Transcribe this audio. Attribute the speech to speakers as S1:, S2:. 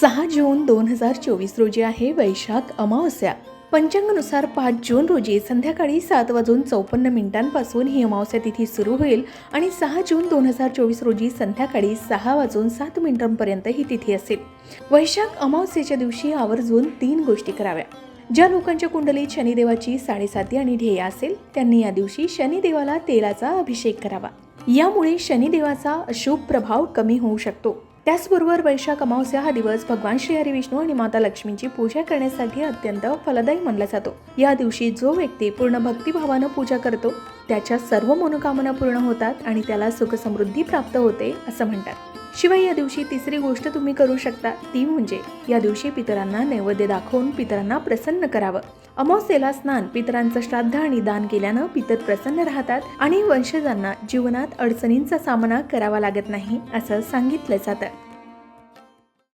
S1: सहा जून दोन हजार चोवीस रोजी आहे वैशाख अमावस्या. पंचांगानुसार पाच जून रोजी संध्याकाळी सात वाजून चौपन्न मिनिटांपासून ही अमावस्या तिथी सुरू होईल आणि सहा जून दोन हजार चोवीस रोजी संध्याकाळी सहा वाजून सात मिनिटांपर्यंत ही तिथी असेल. वैशाख अमावस्येच्या दिवशी आवर्जून तीन गोष्टी कराव्या. ज्या लोकांच्या कुंडलीत शनिदेवाची साडेसाती आणि ध्येय असेल त्यांनी या दिवशी शनिदेवाला तेलाचा अभिषेक करावा. यामुळे शनिदेवाचा अशुभ प्रभाव कमी होऊ शकतो. त्याचबरोबर वैशाख अमावस्या हा दिवस भगवान श्री हरी विष्णू आणि माता लक्ष्मीची पूजा करण्यासाठी अत्यंत फलदायी मानला जातो. या दिवशी जो व्यक्ती पूर्ण भक्तिभावानं पूजा करतो त्याच्या सर्व मनोकामना पूर्ण होतात आणि त्याला सुख समृद्धी प्राप्त होते असं म्हणतात. शिवाय या दिवशी तिसरी गोष्ट तुम्ही करू शकता ती म्हणजे या दिवशी पितरांना नैवेद्य दाखवून पितरांना प्रसन्न करावं. अमावस्येला स्नान पितरांचं श्राद्ध आणि दान केल्यानं पितर प्रसन्न राहतात आणि वंशजांना जीवनात अडचणींचा सामना करावा लागत नाही असं सांगितलं जातं.